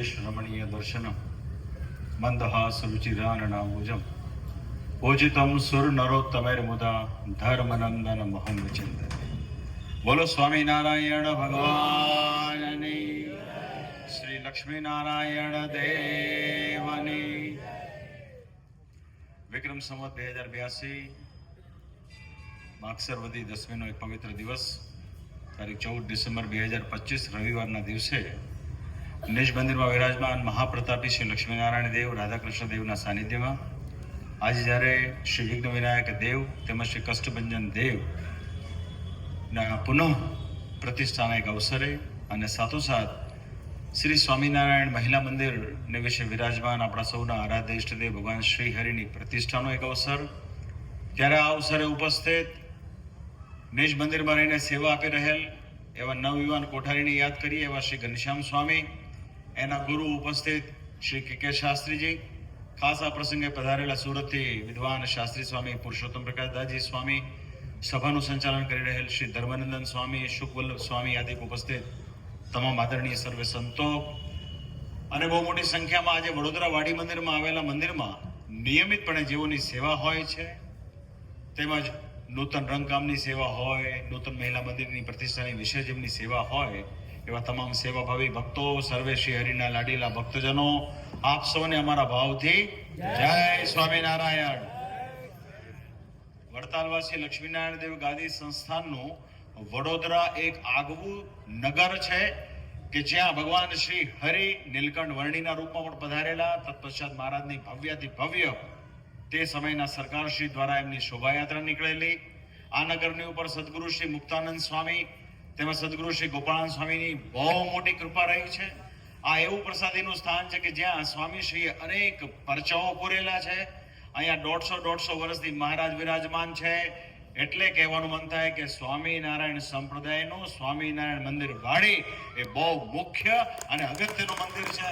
સુરેશ રમણીય દર્શનમ મંદહાસ રુચિરાનનામુજમ પૂજિતમ સુર નરોત્તમેર મુદા ધર્મનંદન મહમ વિચિંત. બોલો સ્વામિનારાયણ ભગવાનની, શ્રી લક્ષ્મીનારાયણ દેવની. વિક્રમ સંવત બે હજાર બ્યાસી માક્ષરવદી દસમીનો એક પવિત્ર દિવસ, તારીખ ચૌદ ડિસેમ્બર બે હજાર પચીસ, રવિવારના દિવસે નિજ મંદિરમાં વિરાજમાન મહાપ્રતાપી શ્રી લક્ષ્મીનારાયણ દેવ રાધાકૃષ્ણ દેવના સાનિધ્યમાં. આજે જ્યારે શ્રી વિઘ્ન વિનાયક દેવ તેમજ શ્રી કષ્ટભંજન દેવ ના પુનઃ પ્રતિષ્ઠાના એક અવસરે અને સાથોસાથ શ્રી સ્વામિનારાયણ મહિલા મંદિરને વિશે વિરાજમાન આપણા સૌના આરાધ્ય ઇષ્ટદેવ ભગવાન શ્રી હરિની પ્રતિષ્ઠાનો એક અવસર. ત્યારે આ અવસરે ઉપસ્થિત નિજ મંદિરમાં રહીને સેવા આપી રહેલ એવા નવયુવાન કોઠારીને યાદ કરીએ એવા શ્રી ઘનશ્યામ સ્વામી એના ગુરુ ઉપસ્થિત શ્રી કે કે શાસ્ત્રીજી. ખાસ આ પ્રસંગે પધારેલા સુરતથી વિદ્વાન શાસ્ત્રી સ્વામી પુરુષોત્તમ પ્રકાશદાસજી સ્વામી, સભાનું સંચાલન કરી રહેલ શ્રી ધર્માનંદન સ્વામી, શુકવલ્લભ સ્વામી આદિ ઉપસ્થિત તમામ આદરણીય સર્વે સંતો. અને બહુ મોટી સંખ્યામાં આજે વડોદરા વાડી મંદિરમાં આવેલા મંદિરમાં નિયમિતપણે જેઓની સેવા હોય છે, તેમજ નૂતન રંગકામની સેવા હોય, નૂતન મહિલા મંદિરની પ્રતિષ્ઠાની વિશે જેમની સેવા હોય એવા તમામ સેવાભાવી ભક્તો, સર્વે શ્રી હરિના લાડીલા ભક્તજનો, આપ સૌને અમારા ભાવથી જય સ્વામિનારાયણ. વડતાલવાસી લક્ષ્મીનારાયણ દેવ ગાદી સંસ્થાનનું વડોદરા એક આગવું નગર છે કે જ્યાં ભગવાન શ્રી હરિ નીલકંઠ વર્ણિના રૂપમાં પણ પધારેલા તત્પશ્ચાત મહારાજની ભવ્યાથી ભવ્ય તે સમયના સરકારશ્રી દ્વારા એમની શોભાયાત્રા નીકળેલી. આ નગરની ઉપર સદગુરુ શ્રી મુક્તાનંદ સ્વામી તેમજ સદગુરુ શ્રી ગોપાલ સ્વામીની બહુ મોટી કૃપા રહી છે. આ એવું પ્રસાદીનું સ્થાન છે કે જ્યાં સ્વામીશ્રીએ અનેક પરચાઓ પૂરેલા છે. અહીંયા દોઢસો દોઢસો વર્ષથી મહારાજ વિરાજમાન છે. એટલે કહેવાનું મન થાય કે સ્વામિનારાયણ સંપ્રદાયનું સ્વામિનારાયણ મંદિર વાડી એ બહુ મુખ્ય અને અગત્યનું મંદિર છે.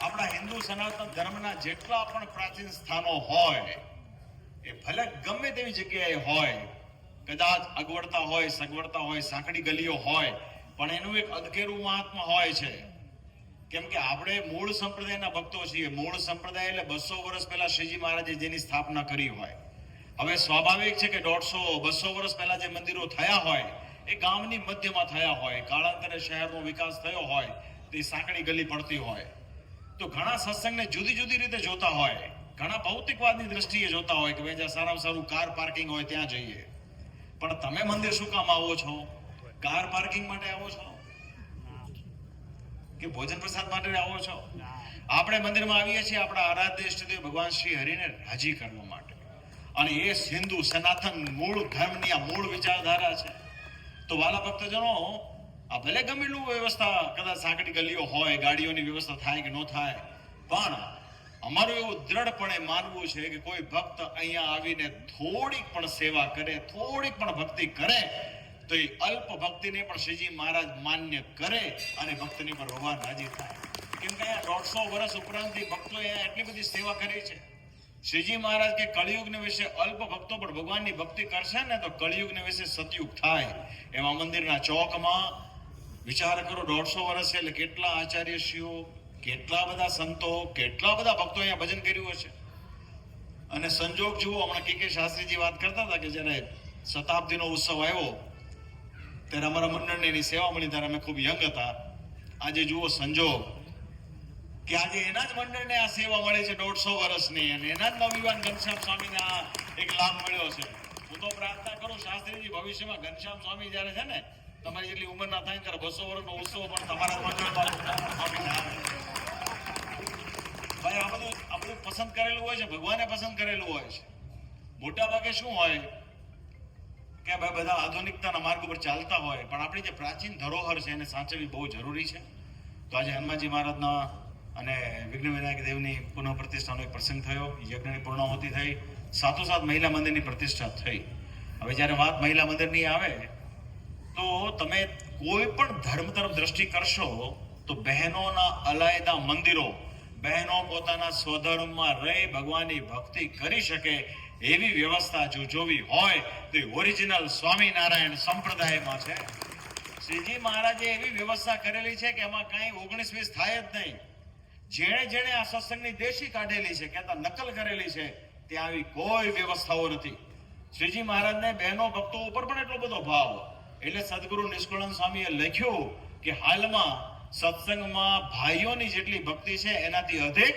આપણા હિન્દુ સનાતન ધર્મના જેટલા પણ પ્રાચીન સ્થાનો હોય, એ ભલે ગમે તેવી જગ્યાએ હોય કદાચ અગવડતા હોય, સગવડતા હોય, સાંકડી ગલીઓ હોય, પણ એનું એક અધકેરું મહાત્મા હોય છે. કેમ કે આપણે મૂળ સંપ્રદાયના ભક્તો છીએ. મૂળ સંપ્રદાય એટલે બસો વર્ષ પહેલા શ્રીજી મહારાજે જેની સ્થાપના કરી હોય. હવે સ્વાભાવિક છે કે દોઢસો, બસો વર્ષ પહેલા જે મંદિરો થયા હોય, એ ગામની મધ્યમાં થયા હોય, કાળાંતરે શહેરનો વિકાસ થયો હોય, તે સાંકડી ગલી પડતી હોય. તો ઘણા સત્સંગને જુદી જુદી રીતે જોતા હોય. ઘણા ભૌતિકવાદની દ્રષ્ટિએ જોતા હોય કે ભાઈ જ્યાં સારામાં સારું કાર પાર્કિંગ હોય ત્યાં જઈએ. પણ તમે મંદિર શું કામ આવો છો? કાર પાર્કિંગ માટે આવો છો? કે ભોજન પ્રસાદ માટે આવો છો? આપણે મંદિરમાં આવીએ છીએ, આપણા આરાધ્ય ઇષ્ટદેવ ભગવાન શ્રી હરિને રાજી કરવા માટે. અને એ હિન્દુ સનાતન મૂળ ધર્મની આ મૂળ વિચારધારા છે. તો વાલા ભક્તજનો, આ ભલે ગમેલું વ્યવસ્થા, કદાચ સાંકડી ગલીઓ હોય, ગાડીઓની વ્યવસ્થા થાય કે ન થાય, પણ અમારું એવું દ્રઢપણે માનવું છે કે કોઈ ભક્ત અહીંયા આવીને થોડીક પણ સેવા કરે, થોડીક પણ ભક્તિ કરે, તો એ અલ્પ ભક્તિને પણ શ્રીજી મહારાજ માન્ય કરે અને ભક્તની પર ભગવાન રાજી થાય. કેમ કે અહીંયા દોઢસો વર્ષ ઉપરાંતથી ભક્તો અહીંયા એટલી બધી સેવા કરી છે. શ્રીજી મહારાજ કે કળિયુગને વિશે અલ્પ ભક્તો પણ ભગવાનની ભક્તિ કરશે ને તો કળિયુગને વિશે સતયુગ થાય. એમાં મંદિરના ચોકમાં વિચાર કરો, દોઢસો વર્ષ એટલે કેટલા આચાર્યશ્રીઓ કેટલા બધા સંતો, કેટલા બધા ભક્તો અહીંયા ભજન કર્યું હશે અને સંજોગ જુઓ, હમણાં કે કે શાસ્ત્રીજી વાત કરતા હતા કે જ્યારે શતાબ્દીનો ઉત્સવ આવ્યો, ત્યારે અમારા મંડળને એની સેવા મળી ત્યારે અમે ખૂબ યંગ હતા. આજે જુઓ સંજોગ, કે આજે એના જ મંડળને આ સેવા મળે છે દોઢસો વર્ષની, અને એના જ નવયુવાન ઘનશ્યામ સ્વામીને આ એક લાભ મળ્યો છે. હું તો પ્રાર્થના કરું શાસ્ત્રીજી, ભવિષ્યમાં ઘનશ્યામ સ્વામી જ્યારે છે ને, તમારી જેટલી ઉંમર ના થાય ત્યારે બસો વર્ષનો ઉત્સવ પણ તમારા મંડળમાં. ભાઈ આ બધું આ બધું પસંદ કરેલું હોય છે, ભગવાને પસંદ કરેલું હોય છે. મોટા ભાગે શું હોય કે ભાઈ બધા આધુનિકતાના માર્ગ ઉપર ચાલતા હોય, પણ આપણી જે પ્રાચીન ધરોહર છે એને સાચવવી બહુ જરૂરી છે. તો આજે હનુમાનજી મહારાજના અને વિઘ્ન વિનાયક દેવની પુનઃ પ્રતિષ્ઠાનો એક પ્રસંગ થયો. યજ્ઞની પૂર્ણાહુતિ થઈ. સાથોસાથ મહિલા મંદિરની પ્રતિષ્ઠા થઈ. હવે જ્યારે વાત મહિલા મંદિરની આવે, તો તમે કોઈ પણ ધર્મ તરફ દ્રષ્ટિ કરશો, તો બહેનોના અલાયદા મંદિરો બહેનો પોતાના સ્વધર્મમાં રહી ભગવાનની ભક્તિ કરી શકે એવી વ્યવસ્થા જો જોવી હોય, તો ઓરિજિનલ સ્વામિનારાયણ સંપ્રદાયમાં છે. શ્રીજી મહારાજે એવી વ્યવસ્થા કરેલી છે કે એમાં કાંઈ ઓગણીસ વીસ થાય જ નહીં. જેણે જેણે આ સત્સંગની દેશી કાઢેલી છે, કહેતા નકલ કરેલી છે, ત્યાં આવી કોઈ વ્યવસ્થાઓ નથી. શ્રીજી મહારાજને બહેનો ભક્તો ઉપર પણ એટલો બધો ભાવ. એટલે સદગુરુ નિષ્કુળાનંદ સ્વામીએ લખ્યું કે હાલમાં સત્સંગમાં ભાઈઓની જેટલી ભક્તિ છે, એનાથી અધિક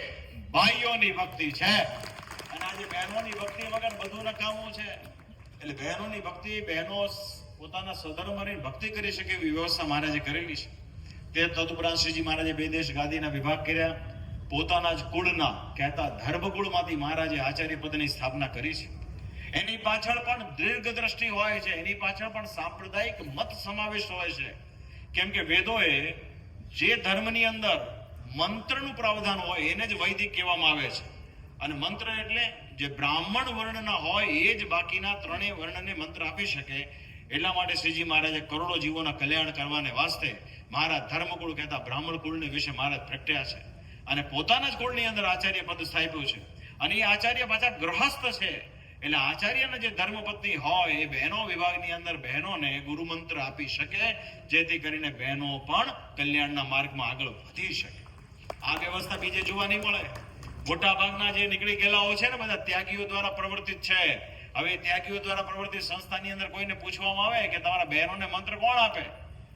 ભાઈઓની ભક્તિ છે. અને આજે બહેનોની ભક્તિ વગર બધું નકામું છે. એટલે બહેનોની ભક્તિ, બહેનો પોતાના સધર્મની ભક્તિ કરી શકે એવી વ્યવસ્થા મહારાજે કરેલી છે. તે તદુપરાંત શ્રીજી મહારાજે બે દેશ ગાદીના વિભાગ કર્યા. પોતાના જ કુળના, કહેતા ધર્મકુળમાંથી મહારાજે આચાર્ય પદની સ્થાપના કરી છે. એની પાછળ પણ દીર્ઘ દ્રષ્ટિ હોય છે. એની પાછળ પણ સાંપ્રદાયિક મત સમાવેશ હોય છે. કેમ કે વેદોએ જે ધર્મની અંદર મંત્રનું પ્રાવધાન હોય, એને જ વૈદિક કહેવામાં આવે છે. અને મંત્ર એટલે જે બ્રાહ્મણ વર્ણના હોય, એ જ બાકીના ત્રણેય વર્ણને મંત્ર આપી શકે. એટલા માટે શ્રીજી મહારાજે કરોડો જીવોના કલ્યાણ કરવાને વાસ્તે મહારાજ ધર્મકુળ કહેતા બ્રાહ્મણ કુળને વિશે મહારાજ પ્રગટ્યા છે. અને પોતાના જ કુળની અંદર આચાર્ય પદ સ્થાપ્યું છે. અને એ આચાર્ય પાછા ગ્રહસ્થ છે. એટલે આચાર્યના જે ધર્મપત્ની હોય, એ બહેનો વિભાગની અંદર બહેનોને ગુરુ મંત્ર આપી શકે, જેથી કરીને બહેનો પણ કલ્યાણના માર્ગમાં આગળ વધી શકે. આ વ્યવસ્થા બીજે જોવા નહીં મળે. મોટા ભાગના જે નીકળી ગયેલાઓ છે ને બધા ત્યાગીઓ દ્વારા પ્રવર્તિત છે. હવે ત્યાગીઓ દ્વારા પ્રવર્તિત સંસ્થાની અંદર કોઈને પૂછવામાં આવે કે તમારા બહેનોને મંત્ર કોણ આપે?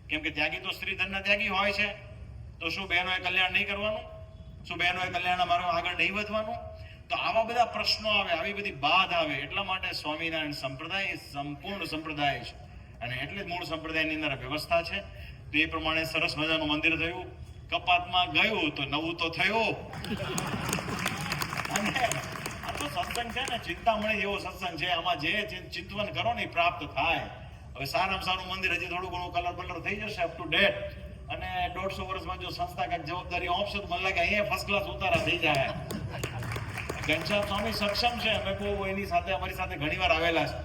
કેમ કે ત્યાગી તો સ્ત્રી ધનના ત્યાગી હોય છે. તો શું બહેનોએ કલ્યાણ નહીં કરવાનું? શું બહેનોએ કલ્યાણના માર્ગમાં આગળ નહીં વધવાનું? તો આવા બધા પ્રશ્નો આવે, આવી બધી બાદ આવે, એટલા માટે સ્વામિનારાયણ સંપ્રદાય એ સંપૂર્ણ સંપ્રદાય છે. અને એટલે જ મૂળ સંપ્રદાયની અંદર વ્યવસ્થા છે. તો એ પ્રમાણે સરસ મજાનું મંદિર થયું. કપાતમાં ગયું તો નવું તો થયું. આ તો સત્સંગ છે ને, ચિંતામણી જેવો સત્સંગ છે. આમાં જે ચિંતવન કરો ને પ્રાપ્ત થાય. હવે સારામાં સારું મંદિર હજી થોડું ઘણું કલર બલર થઈ જશે અપ ટુ ડેટ અને દોઢસો વર્ષમાં જો સંસ્થા કાંઈક જવાબદારી આપશે તો મને લાગે અહીંયા ફર્સ્ટ ક્લાસ ઉતારા થઈ જાય. ઘનશ્યામ સ્વામી સક્ષમ છે. અમે બહુ એની સાથે, અમારી સાથે ઘણીવાર આવેલા છે.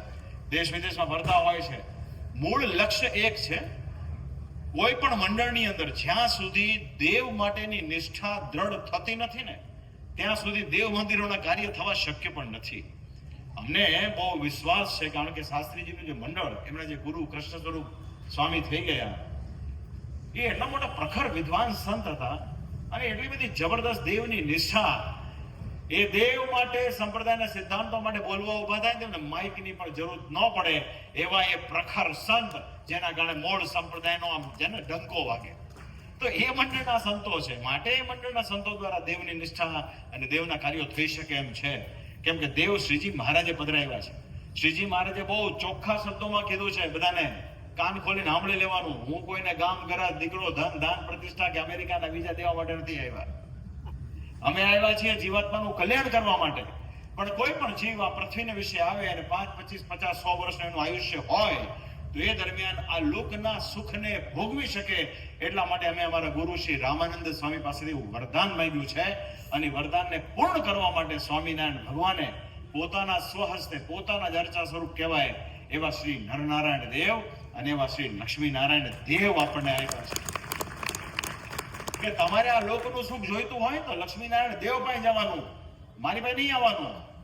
દેશ વિદેશમાં ફરતા હોય છે. મૂળ લક્ષ્ય એક છે. કોઈ પણ મંડળની અંદર જ્યાં સુધી દેવ માટેની નિષ્ઠા દ્રઢ થતી નથી ને, ત્યાં સુધી દેવ મંદિરોના કાર્ય થવા શક્ય પણ નથી. અમને બહુ વિશ્વાસ છે, કારણ કે શાસ્ત્રીજીનું જે મંડળ, એમના જે ગુરુ કૃષ્ણ સ્વરૂપ સ્વામી થઈ ગયા, એ એટલા મોટા પ્રખર વિદ્વાન સંત હતા અને એટલી બધી જબરદસ્ત દેવની નિષ્ઠા એ દેવ માટે, સંપ્રદાયના સિદ્ધાંતો માટે બોલવા ઊભા થાય તેમને માઇકની પણ જરૂર ન પડે એવા એ પ્રખર સંત, જેના કારણે મૂળ સંપ્રદાયનો આમ જેને ડંકો વાગે. તો એ મંડળના સંતો છે. માટે એ મંડળના સંતો દ્વારા દેવની નિષ્ઠા અને દેવના કાર્યો થઈ શકે એમ છે. કેમ કે દેવ શ્રીજી મહારાજે પધરાવ્યા છે. શ્રીજી મહારાજે બહુ ચોખ્ખા શબ્દોમાં કીધું છે, બધાને કાન ખોલીને સાંભળી લેવાનું. હું કોઈને ગામ, ઘરા, દીકરો, ધન, દાન, પ્રતિષ્ઠા કે અમેરિકાના વિઝા દેવા માટે નથી આવ્યા. અમે આવ્યા છીએ જીવાત્માનું કલ્યાણ કરવા માટે. પણ કોઈ પણ જીવ આ પૃથ્વીને વિશે આવે અને પાંચ, પચીસ, પચાસ, સો વર્ષનું એનું આયુષ્ય હોય, તો એ દરમિયાન આ લોકના સુખને ભોગવી શકે એટલા માટે અમે અમારા ગુરુ શ્રી રામાનંદ સ્વામી પાસેથી વરદાન માંગ્યું છે અને વરદાનને પૂર્ણ કરવા માટે સ્વામિનારાયણ ભગવાને પોતાના સ્વહસ્તે, પોતાના જ અર્ચા સ્વરૂપ કહેવાય એવા શ્રી નરનારાયણ દેવ અને એવા શ્રી લક્ષ્મીનારાયણ દેવ આપણને આપ્યા છે. કે તમારે આ લોકનું સુખ જોઈતું હોય તો લક્ષ્મીનારાયણ દેવ પાસે જવાનું. મારી પાસે નહીં આવવાનું.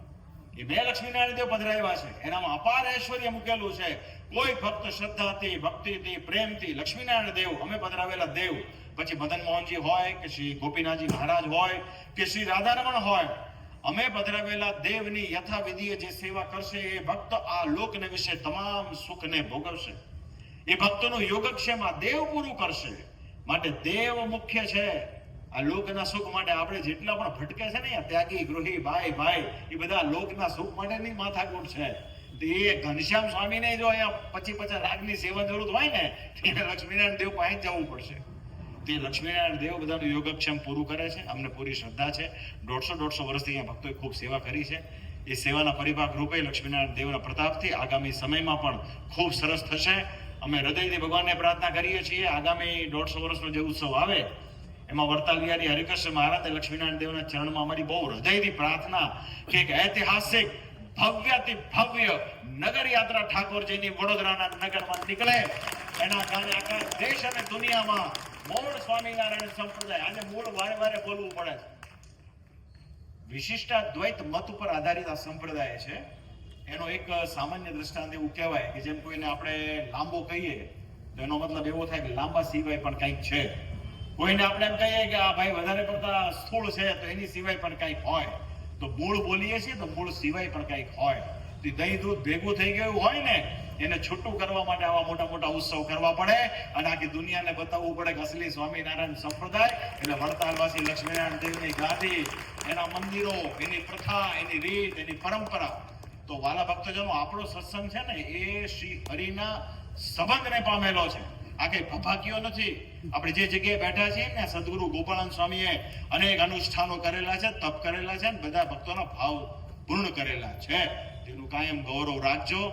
એ બે લક્ષ્મીનારાયણ દેવ પધરાવ્યા છે. એનામાં અપાર ઐશ્વર્ય મૂકેલું છે. કોઈ ભક્ત શ્રદ્ધાથી, ભક્તિથી, પ્રેમથી લક્ષ્મીનારાયણ દેવ, અમે પધરાવેલા દેવ. પછી મદન મોહનજી હોય કે શ્રી ગોપીનાથજી મહારાજ હોય કે શ્રી રાધારમણ હોય, અમે પધરાવેલા દેવની યથાવિધિએ જે સેવા કરશે એ ભક્ત આ લોકને વિશે તમામ સુખને ભોગવશે. એ ભક્તનું યોગક્ષેમ આ દેવ પૂરું કરશે. માટે દેવ મુખ્ય છે. આ લોકના સુખ માટે આપણે જેટલા પણ ભટકે છે ને ત્યાગી, ગૃહી, ભાઈ ભાઈ, એ બધા લોકના સુખ માટેની માથાકૂટ છે. એ ઘનશ્યામ સ્વામીને જો અહીંયા પચી પચાસ લાખની સેવા જરૂર હોય ને એને લક્ષ્મીનારાયણ દેવ પાસે જવું પડશે. તે લક્ષ્મીનારાયણ દેવ બધાનું યોગક્ષેમ પૂરું કરે છે. અમને પૂરી શ્રદ્ધા છે. દોઢસો દોઢસો વર્ષથી અહીંયા ભક્તોએ ખૂબ સેવા કરી છે. એ સેવાના પરિભાગ રૂપે લક્ષ્મીનારાયણ દેવના પ્રતાપથી આગામી સમયમાં પણ ખૂબ સરસ થશે. અમે હૃદયથી ભગવાનને પ્રાર્થના કરીએ છીએ. આગામી દોઢસો વર્ષનો જે ઉત્સવ આવે, એમાં વડતાલ વિહારી હરિકૃષ્ણ મહારાજ લક્ષ્મીનારાયણ દેવના ચરણમાં અમારી બહુ હૃદયથી પ્રાર્થના કે એક ઐતિહાસિક, ભવ્યથી ભવ્ય નગર યાત્રા ઠાકોરજીની વડોદરાના નગરમાં નીકળે. એના કારણે આખા દેશ અને દુનિયામાં મૂળ સ્વામિનારાયણ સંપ્રદાય આજે મૂળ વારે વારે બોલવું પડે. છે વિશિષ્ટાદ્વૈત મત ઉપર આધારિત આ સંપ્રદાય છે. એનો એક સામાન્ય દ્રષ્ટાંત એવું કહેવાય કે જેમ કોઈને આપણે લાંબો કહીએ, તો એનો મતલબ એવો થાય કે લાંબા સિવાય પણ કંઈક છે. કોઈને આપણે એમ કહીએ કે આ ભાઈ વધારે પડતા સ્થૂળ છે, તો એની સિવાય પણ કંઈક હોય. તો મૂળ બોલીએ છીએ, તો મૂળ સિવાય પણ કંઈક હોય. તો દહીં દૂધ ભેગું થઈ ગયું હોય ને, એને છૂટું કરવા માટે આવા મોટા મોટા ઉત્સવ કરવા પડે. અને આખી દુનિયાને બતાવવું પડે કે અસલી સ્વામિનારાયણ સંપ્રદાય, એટલે વડતાલવાસી લક્ષ્મીનારાયણ દેવની ગાદી, એના મંદિરો, એની પ્રથા, એની રીત, એની પરંપરા. તો વાલા ભક્તજનો, આપણો સત્સંગ છે ને, એ શ્રી હરિના સંબંધને પામેલો છે. આ કઈ ભભાકીઓ નથી. આપણે જે જગ્યાએ બેઠા છીએ ને, સદગુરુ ગોપાળાન સ્વામીએ અનેક અનુષ્ઠાનો કરેલા છે, તપ કરેલા છે ને, બધા ભક્તોના ભાવ પૂર્ણ કરેલા છે. તેનું કાયમ ગૌરવ રાખજો.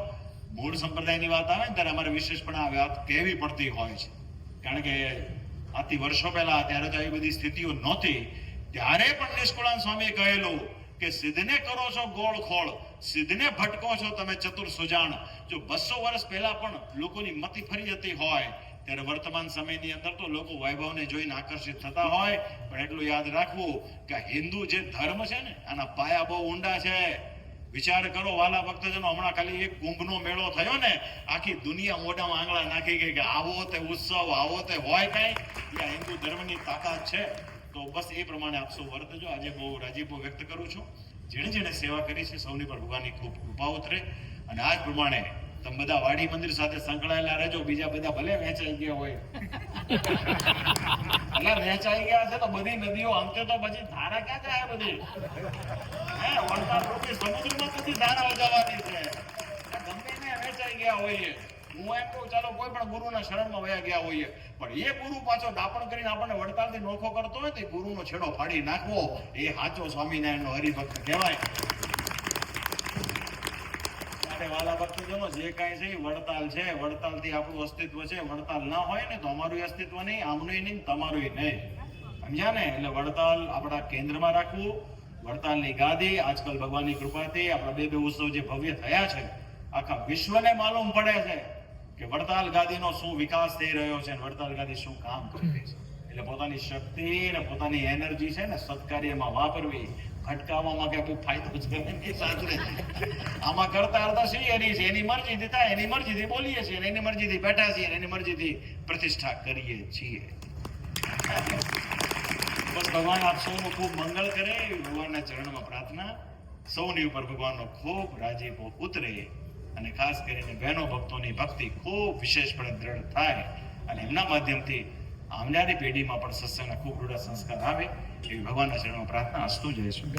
મૂળ સંપ્રદાયની વાત આવે ને, ત્યારે અમારે વિશેષપણે આ વાત કહેવી પડતી હોય છે. કારણ કે આથી વર્ષો પહેલા, ત્યારે તો આવી બધી સ્થિતિઓ નહોતી. ત્યારે પણ નિષ્કુળાન સ્વામીએ કહેલું કે સિદ્ધને કરો છો ગોળ ખોળ, સિદ્ધને ભટકો છો તમે ચતુર સુજાણ. જો બસો વર્ષ પહેલા પણ લોકોની મતિ ફરી જતી હોય, ત્યારે વર્તમાન સમયની અંદર તો લોકો વૈભવને જોઈને આકર્ષિત થતા હોય. પણ એટલું યાદ રાખવું કે હિન્દુ જે ધર્મ છે ને, આના પાયા બહુ ઊંડા છે. વિચાર કરો વાલા ભક્તજનો, હમણાં ખાલી એક કુંભનો મેળો થયો ને, આખી દુનિયા મોઢામાં આંગળા નાખી ગઈ કે આવો તે ઉત્સવ, આવો તે હોય કઈ. એ હિન્દુ ધર્મની તાકાત છે. તો બસ એ પ્રમાણે આપશો વર્તજો આજે બહુ રાજીપો વ્યક્ત કરું છું. જેણે જેણે સેવા કરી છે, સૌની પર ભગવાનની ખૂબ કૃપા ઉતરે. અને આ જ પ્રમાણે તમે બધા વાડી મંદિર સાથે સંકળાયેલા રહેજો. બીજા બધા ભલે વેચાઈ ગયા હોય. એટલે વેચાઈ ગયા છે તો બધી નદીઓ અંતે તો પછી ધારા ક્યાં જાય બધી? હે વરસાદ રૂપી સમુદ્રમાં પછી ધારા જવાની છે. ગમે વેચાઈ ગયા હોઈએ. હું એમ કહું ચાલો કોઈ પણ ગુરુના શરણમાં વયા ગયા હોઈએ, પણ એ ગુરુ પાછો દાપણ કરીને આપણને વડતાલથી નોખો કરતો હોય તો ગુરુનો છેડો ફાડી નાખવો. એ સાચો સ્વામિનારાયણનો હરિભક્ત કહેવાય. વાલા ભક્તજનો જે કાંઈ છે એ વડતાલ છે. વડતાલથી આપણું અસ્તિત્વ છે. વડતાલ ના હોય ને, તો અમારું અસ્તિત્વ નહીં, આમનું નહીં તમારું નહીં. સમજ્યા ને? એટલે વડતાલ આપણા કેન્દ્રમાં રાખવું. વડતાલની ગાદી, આજકાલ ભગવાનની કૃપાથી આપણા બે બે ઉત્સવ જે ભવ્ય થયા છે, આખા વિશ્વને માલુમ પડે છે. કે વડતાલ ગાદીનો શું વિકાસ થઈ રહ્યો છે અને વડતાલ ગાદી શું કામ કરી રહી છે? એટલે પોતાની શક્તિ ને પોતાની એનર્જી છે ને સત્કાર્યમાં વાપરવી. ભટકાવવામાં કે કોઈ ફાયદો છે? નહીં સાચું આમાં કરતા કરતા શું એની છે? એની મરજીથી થાય, એની મરજીથી બોલીએ છીએ અને એની મરજીથી બેઠા છીએ અને એની મરજીથી પ્રતિષ્ઠા કરીએ છીએ. બસ ભગવાન આપ સૌનું ખૂબ મંગળ કરે, ભગવાનના ચરણમાં પ્રાર્થના. સૌની ઉપર ભગવાનનો ખૂબ રાજીપો ઉતરે. અને ખાસ કરીને બહેનો ભક્તોની ભક્તિ ખૂબ વિશેષપણે દ્રઢ થાય અને એમના માધ્યમથી આવનારી પેઢીમાં પણ સત્સંગના ખૂબ રૂડા સંસ્કાર આવે એવી ભગવાનના ચરણમાં પ્રાર્થના અસ્તુ જઈશું